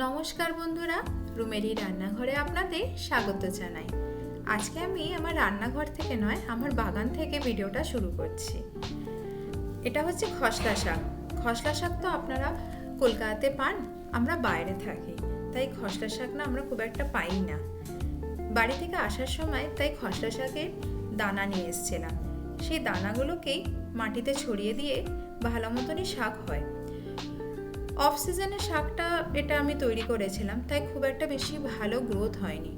নমস্কার বন্ধুরা রুমেরি রান্নাঘরে আপনাদের স্বাগত জানাই। আজকে আমি আমার রান্নাঘর থেকে নয়, আমার বাগান থেকে ভিডিওটা শুরু করছি। এটা হচ্ছে খসলা শাক। খসলা শাক তো আপনারা কলকাতাতে পান, আমরা বাইরে থাকি। তাই খসলা শাক না আমরা খুব একটা পাই না। বাড়ি থেকে আসার সময় তাই খসলা শাকের দানা নিয়ে এসেছিলাম। সেই দানাগুলোকেই মাটিতে ছড়িয়ে দিয়ে ভালো মতনই শাক হয়। অফ সিজনে শাকটা এটা আমি তৈরি করেছিলাম, তাই খুব একটা বেশি ভালো গ্রোথ হয়নি।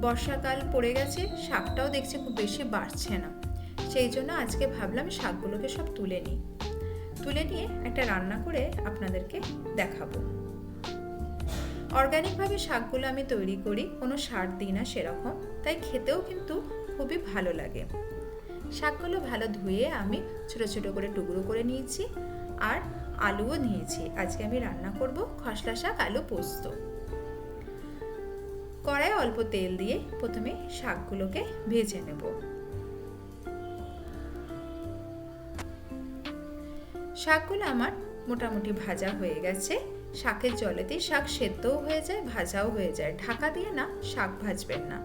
বর্ষাকাল পড়ে গেছে, শাকটাও দেখছি খুব বেশি বাড়ছে না। সেই জন্য আজকে ভাবলাম শাকগুলোকে সব তুলে নিই। তুলে নিয়ে একটা রান্না করে আপনাদেরকে দেখাবো। অর্গানিকভাবে শাকগুলো আমি তৈরি করি, কোনো সার দিই না সেরকম, তাই খেতেও কিন্তু খুবই ভালো লাগে। শাকগুলো ভালো ধুয়ে আমি ছোটো ছোটো করে টুকরো করে নিয়েছি। আর আলুও নিয়েছি। আজকে আমি রান্না করব খসলা শাক, আলু পোস্ত। কড়াই অল্প তেল দিয়ে প্রথমে শাকগুলোকে ভেজে নেব। শাকগুলো আমার মোটামুটি ভাজা হয়ে গেছে। শাকের জলেতেই শাক সেদ্ধও হয়ে যায়, ভাজাও হয়ে যায়। ঢাকা দিয়ে না, শাক ভাজবেন না।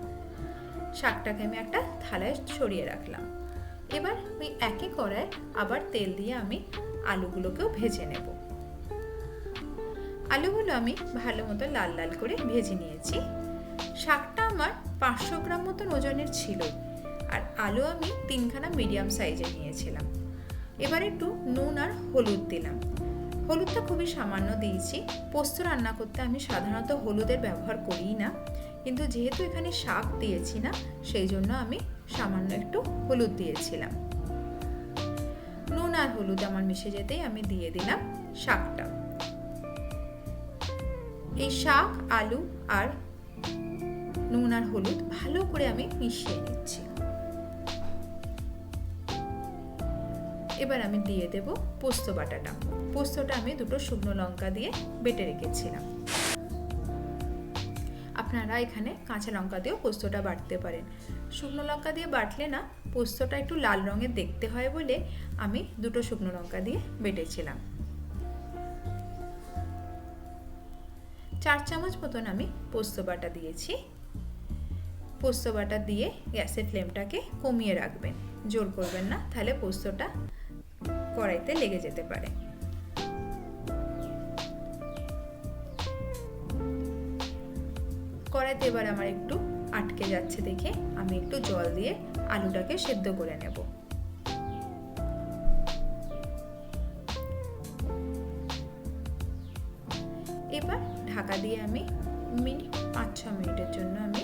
শাকটাকে আমি একটা থালায় ছড়িয়ে রাখলাম। এবার ওই একই কড়ায় আবার তেল দিয়ে আমি আলুগুলোকেও ভেজে নেব। আলুগুলো আমি ভালো মতো লাল লাল করে ভেজে নিয়েছি। শাকটা আমার পাঁচশো গ্রাম মতন ওজনের ছিল আর আলু আমি তিনখানা মিডিয়াম সাইজে নিয়েছিলাম। এবার একটু নুন আর হলুদ দিলাম। হলুদটা খুবই সামান্য দিয়েছি। পোস্ত রান্না করতে আমি সাধারণত হলুদের ব্যবহার করি না, কিন্তু যেহেতু এখানে শাক দিয়েছি না, সেই জন্য আমি সামান্য একটু হলুদ দিয়েছিলাম। নুন আর হলুদ আমার মিশে যেতেই আমি দিয়ে দিলাম শাকটা। এই শাক, আলু আর নুন আর হলুদ ভালো করে আমি মিশিয়ে নিচ্ছি। এবার আমি দিয়ে দেব পোস্ত বাটাটা। পোস্তটা আমি দুটো শুকনো লঙ্কা দিয়ে বেটে রেখেছিলাম। আপনারা এখানে কাঁচা লঙ্কা দিয়েও পোস্তটা বাটতে পারেন। শুকনো লঙ্কা দিয়ে বাটলে না, পোস্তটা একটু লাল রঙের দেখতে হয় বলে আমি দুটো শুকনো লঙ্কা দিয়ে বেটেছিলাম। চার চামচ মতন আমি পোস্ত বাটা দিয়েছি। পোস্ত বাটা দিয়ে গ্যাসের ফ্লেমটাকে কমিয়ে রাখবেন। জোর করবেন না, তাহলে পোস্তটা কড়াইতে লেগে যেতে পারে। কড়াইতে এবার আমার একটু আটকে যাচ্ছে দেখে আমি একটু জল দিয়ে আলুটাকে সেদ্ধ করে নেব। এবার ঢাকা দিয়ে আমি মিনিট পাঁচ ছ মিনিটের জন্য আমি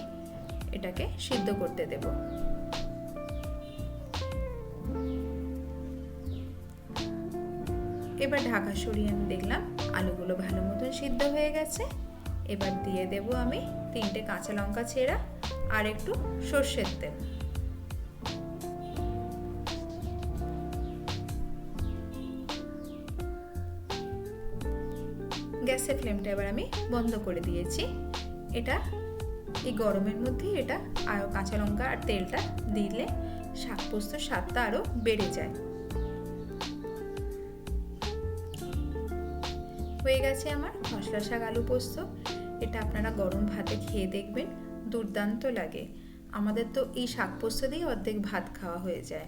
এটাকে সিদ্ধ করতে দেব। এবার ঢাকা সরিয়ে আমি দেখলাম আলুগুলো ভালো মতন সিদ্ধ হয়ে গেছে। এবার দিয়ে দেব আমি তিনটে কাঁচা লঙ্কা ছেঁড়া আর একটু সর্ষের তেল। গ্যাসের ফ্লেমটা এবার আমি বন্ধ করে দিয়েছি। এটা এই গরমের মধ্যেই এটা আর কাঁচা লঙ্কা আর তেলটা দিলে শাক পোস্তর স্বাদটা আরও বেড়ে যায়। হয়ে গেছে আমার মশলা শাক, আলু পোস্ত। এটা আপনারা গরম ভাতে খেয়ে দেখবেন, দুর্দান্ত লাগে। আমাদের তো এই শাক পোস্ত দিয়ে অর্ধেক ভাত খাওয়া হয়ে যায়।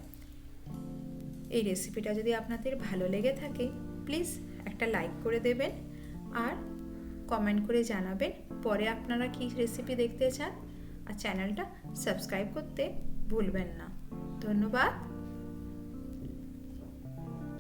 এই রেসিপিটা যদি আপনাদের ভালো লেগে থাকে প্লিজ একটা লাইক করে দেবেন আর কমেন্ট করে জানাবেন পরে আপনারা কি রেসিপি দেখতে চান। আর চ্যানেলটা সাবস্ক্রাইব করতে ভুলবেন না। ধন্যবাদ।